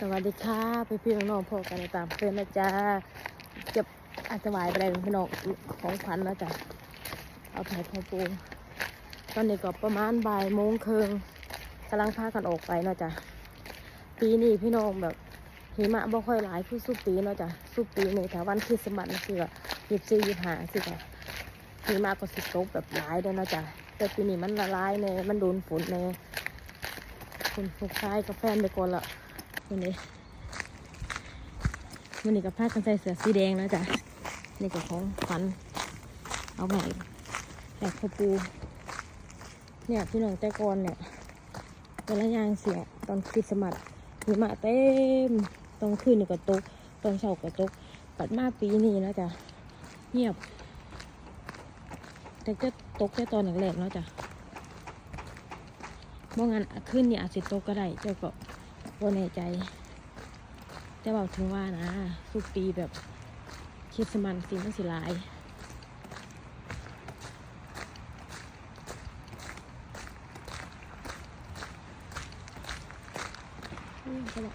สวัสดีค่ะพี่พี่น้องๆพอกันตามเพื่อนนะจ๊ะเก็บอาจจะไหวไปได้พี่น้องของขวัญนะจ๊ะเอาไปให้พ่อปูตอนนี้ก็ประมาณบ่ายโมงครึ่งกำลังพากันออกไปเนาะจ๊ะปีนี้พี่น้องแบบหิมะบ่ค่อยหลายคือสุปีเนาะจ๊ะสุปีนี่ถ้าวันคริสต์มาสนี่คือแบบยี่สิบสี่ยี่สิบห้าสิจ้ะหิมะก็สิตกแบบหลายเลยเนาะจ๊ะแต่ปีนี้มันละลายเนยมันโดนฝนเนี่ยฝนฝกซ้ายกับแฟนไปก่อนละ วันนี้วันนี้กับผ้ากันใส่เสื้อสีแดงแล้วจ้ะนี่ก็ของขวัญเอาใหม่แบบพ่อปู เนี่ยพี่น้องแต่ก่อนเนี่ยเวลายางเสียตอนคริสต์มาสหิมะเต็มตอนคืนนี่ก็ตกตอนเช้าก็ตกปัดมาปีนี้แล้วจ้ะเงียบ แต่ก็ตกแค่ตอนแรกๆเนาะจ้ะบ่งั้นขึ้นนี่อาจจะตกก็ได้เจ้าก็ ว่าแน่ใจ แต่บอกถึงว่านะทุกปีแบบคริดสต์มันสิมันสิหลายอืมก็ได้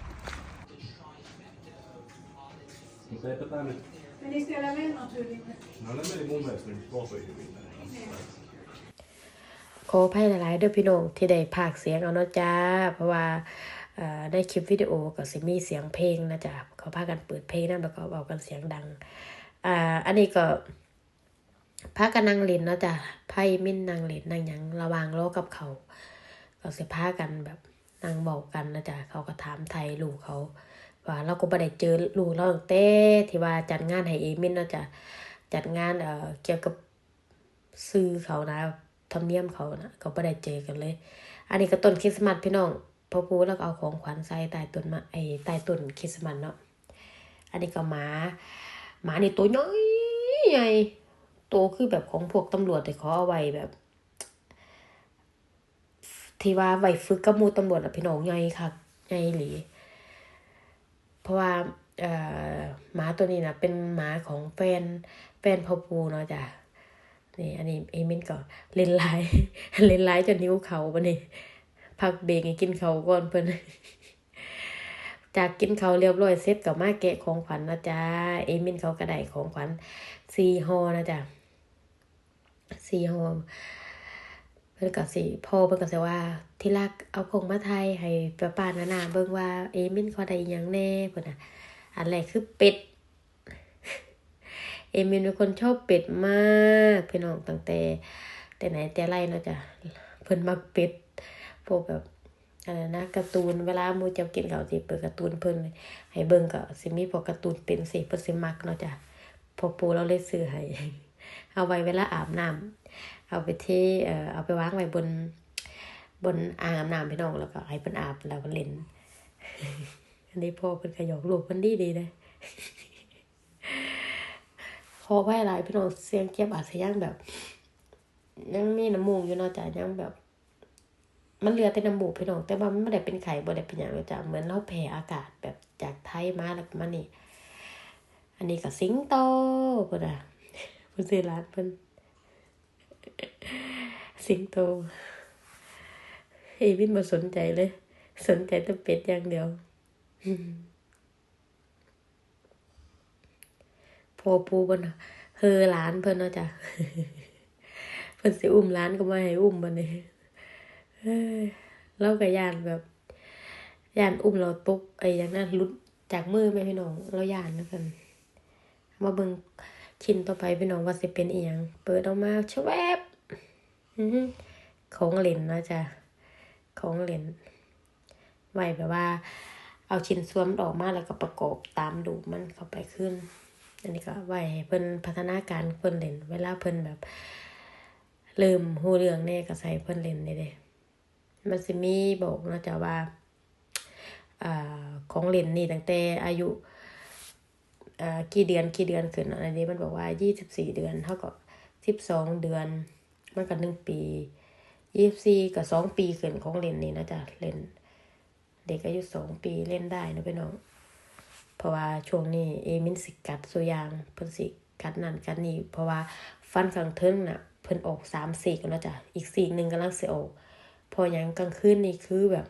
Vad säger detta nu? Men ni spelar med naturligt. Ja, den är många som pratar ju med ขออภัยหลายๆเด้วยพี่น้องที่ได้พากย์เสียงเอาเนาะจ้า เพราะว่าเอ่อ ได้คลิปวิดีโอก็สิมีเสียงเพลงนะจ๊ะเขาพากันเปิดเพลงนั่นแล้วก็เอากันเสียงดังอ่าอันนี้ก็พากันนั่งเล่นนะจ้ะไพ่มินนั่งเล่นนั่งยังระวางโลกกับเขาก็สิพากันแบบนั่งบอกกันนะจ๊ะเขาก็ถามไทยลูกเขาว่าเราก็บ่ได้เจอลูกเราตั้งแต่ที่ว่าจัดงานให้เอมินนะจ้ะจัดงานเอ่อเกี่ยวกับซื้อเขานะทำเนียมเขานะเขาบ่ได้เจอกันเลย อันนี้ก็ต้นคริสต์มาสพี่น้อง พ่อปูแล้วก็เอาของขวัญใส่ใต้ต้นมาไอ้ใต้ต้นคริสต์มาสเนาะอันนี้ก็หมาหมานี่ตัวน้อยใหญ่โตคือแบบของพวกตำรวจแต่เขาเอาไว้แบบ ที่ว่าไว้ฝึกกับมูตำรวจอะพี่น้องใหญ่ค่ะใหญ่หลีเพราะว่าเอ่อหมาตัวนี้นะเป็นหมาของแฟนแฟนพ่อปูเนาะจ้ะนี่อันนี้เอมินก็เล่นไลายเล่นไลายจนนิ้วเขาปะนี่ พักเบรกให้กินเขาก่อนเพิ่นจากกินเขาเรียบร้อยเสร็จก็มาแกะของขวัญนะจ๊ะเอมินเขาก็ได้ของขวัญซีฮอนะจ๊ะซีฮอเพิ่นก็สิพ่อเพิ่นก็สิว่า ที่รักเอาของมาไทยให้ป้าป้านานาเบิ่งว่าเอมินเขาได้ยังแน่เพิ่นน่ะอันแรกคือเป็ดเอมินเป็นคนชอบเป็ดมากพี่น้องตั้งแต่ แต่ไหนแต่ไรเนาะจ้ะเพิ่นมักเป็ด พวกแบบอะไรนะการ์ตูนเวลามูจะกินเขาสิเปิดการ์ตูนเพิ่นให้เบิ่งก็สิมีพวกการ์ตูนเป็นสิเพิ่นสิมักเนาะจ้ะพอปูเราเลยซื้อให้เอาไว้เวลาอาบน้ำเอาไปที่เอ่อเอาไปวางไว้บน บนอ่างอาบน้ำพี่น้องแล้วก็ให้เพิ่นอาบแล้วก็เล่นอันนี้พ่อเพิ่นขยอกลูกเพิ่นดีดีเลยขอไว้หลายพี่น้องเสียงเก็บอาจจะยังแบบ ยังมีน้ำมูกอยู่เนาะจ้ะยังแบบ มันเหลือแต่น้ำมูกพี่น้อง แต่ว่ามันไม่ได้เป็นไข่บ่ได้เป็นอย่างเลยจ้ะเหมือนเราแผ่อากาศแบบจากไทยมาแล้วมานี่ อันนี้ก็สิงโตเพิ่นอะเพิ่นซื้อร้านเพิ่นสิงโตเอวินบ่สนใจเลย สนใจแต่เป็ดอย่างเดียวพอปูเพิ่นน่ะเฮอหลานเพิ่นเนาะจ้ะเพิ่นสิอุ้มหลานก็มาให้อุ้มบัดนี้ เอ้ยเราก็ยานแบบยานอุ้มเราตกไอ้อย่างนั้นลุดจากมือแม่พี่น้องเรายานนะเพิ่นมาเบิ่งชิ้นต่อไปพี่น้องว่าสิเป็นอีหยังเปิดออกมาชวบของเล่นนะจ้ะของเล่นไว้แบบว่า เอาชิ้นส่วนมันออกมาแล้วก็ประกอบตามดูมันเข้าไปขึ้น อันนี้ก็ไว้เพิ่นพัฒนาการเพิ่นเล่นเวลาเพิ่นแบบ เริ่มหูเรื่องแน่ก็ใส่เพิ่นเล่นได้เด้ มันสิมีบอกเนาะจ้ะว่าอ่าของเล่นนี่ตั้งแต่อายุอ่ากี่เดือนกี่เดือนขึ้นอันนี้มันบอกว่ายี่สิบสี่เดือนเท่ากับสิบสองเดือนมันก็หนึ่งปียี่สิบสี่กับสองปีขึ้นของเล่นนี่นะจ๊ะเล่น เด็กอายุสองปีเล่นได้นะพี่น้อง เพราะว่าช่วงนี้เอมินสิกัดสุยางเพิ่นสิกัดนั่นกัดนี่เพราะว่าฟันข้างเทิงน่ะเพิ่นออกสามสี่กันแล้วจ้ะอีกสี่หนึ่งกำลังเสิออก พอหยังกลางคืนนี่คือแบบ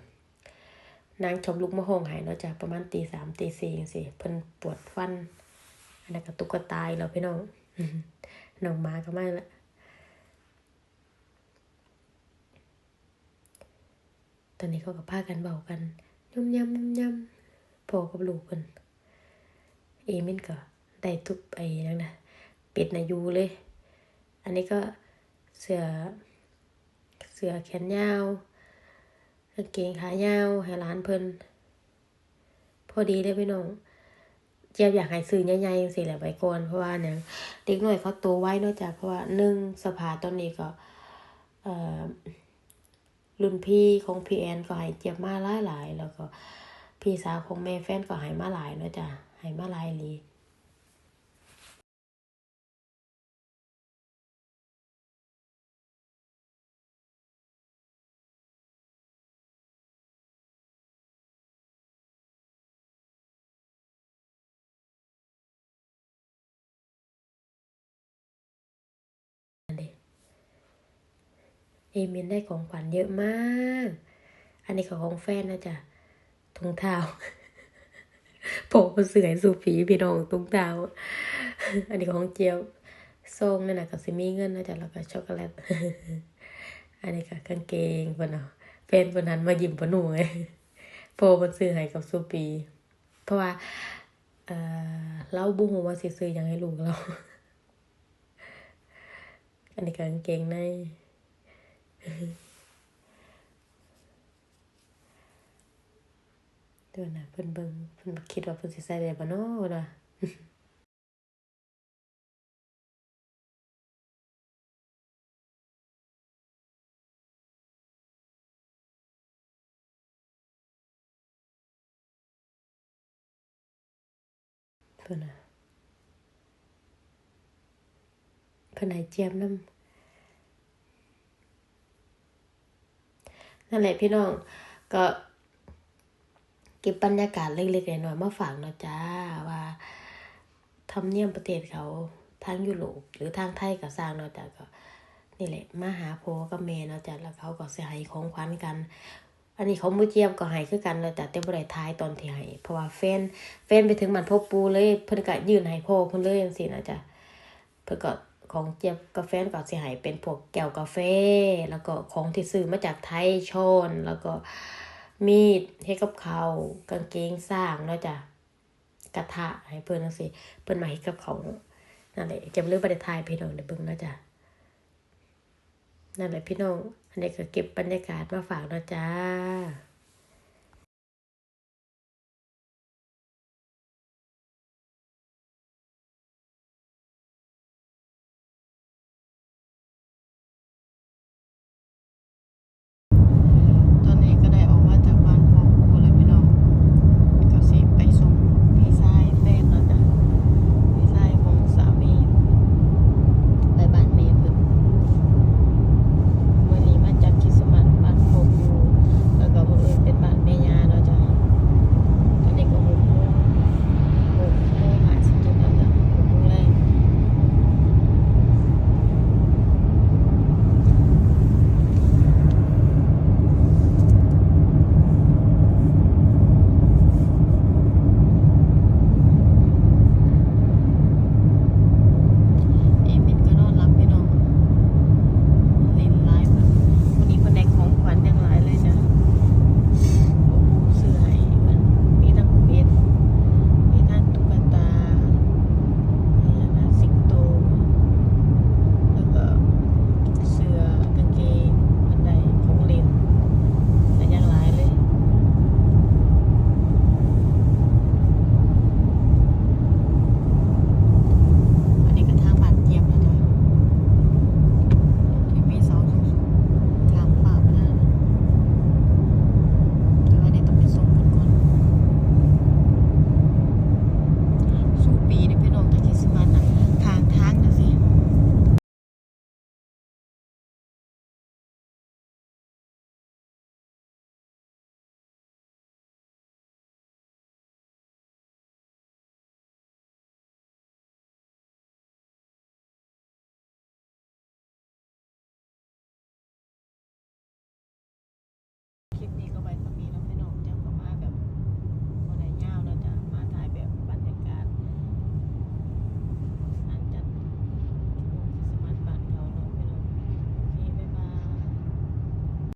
นางชมลุกมะฮงหายเนาะจ้ะประมาณตีสามตีสี่จังซี่เพิ่นปวดฟันอันนั้นก็ตุ๊กตายแล้วพี่น้องน้องมาก็ม่ละตอนนี้เขาก็พากันเบากันยำยำยำพอกับลูกเพิ่นเอมินก็ได้ทุบไอ้นั่นนะเป็ดนายูเลย อันนี้ก็เสือ สือแขนยาวกางเกงขายาวให้ร้านเพิ่นพอดีเลยพี่น้องเจี๊ยบอยากให้ซื้อใหญ่ๆจังซี่แหละไปก่อนเพราะว่าเนี่ยเด็กหน้อยเขาโตไว้เนอกจากเพราะว่าหนึ่งสภาตอนนี้ก็อ่อรุ่นพี่ของพี่แอนก็ให้เจี๊ยบมาหลายๆแล้วก็พี่สาวของแม่แฟนก็ให้มาหลายเนาะจ้ะให้มาหลายลี เอมินได้ของขวัญเยอะมาก อันนี้ก็ของแฟนนะจ๊ะถุงเท้าผมมันเสื่อยสู่ผีพี่น้องถุงเท้าอันนี้ของเจียวส้มนั่นนะก็สิมีเงินนะจ๊ะแล้วก็ช็อกโกแลตอันนี้ก็กางเกงเพิ่นเอาแฟนเพิ่นหันมายิ้มปะหนูไงโพมันซื้อให้กับซูปี เพราะว่าเอ่อเราบ่ฮู้ว่าสิซื้อยังให้ลูกเรา อันนี้ก็กางเกงใน เดี๋ยวน่ะเพิ่นเบิ่งเพิ่นคิดว่าเพิ่นสิใส่ได้บ่เนาะว่าเพิ่นน่ะเพิ่นให้เจียมนำ นั่นแหละพี่น้อง ก็เก็บบรรยากาศเล็กๆหน้อยๆมาฝากเนาะจ้าว่าทำเนียมประเทศเขาทางยุโรปหรือทางไทยก็สร้างเนาะจ้ะก็ นี่แหละมาหาโพกับแม่เนาะจ้ะแล้วเขาก็เสิให้ของขวัญกัน อันนี้เขามือเจียมก็ให้คือกันเนาะจ้ะแต่บ่ได้ายตอนที่ให้เพราะว่าแฟนแฟนไปถึงมันพบปูเลยเพิ่นก็ยืนให้พ่อเพิ่นเลยจังซี่นะจ้ะเพิ่นก็ ของเจี๊ยบกับแฟก็สิให้เป็นพวกแก้วกาแฟ แล้วก็ของที่ซื้อมาจากไทยช้อนแล้วก็มีดเฮ็ดกับเขากางเกงสร้างเนาะจ้ะกระทะให้เพิ่นจังซี่เพิ่นมาเฮ็ดกับเขานั่นแหละเก็บเรื่องบ่ได้ทายพี่น้องได้เบิ่งเนาะจ้ะนั่นแหละพี่น้องอันนี้ก็เก็บบรรยากาศมาฝากเนาะจ้า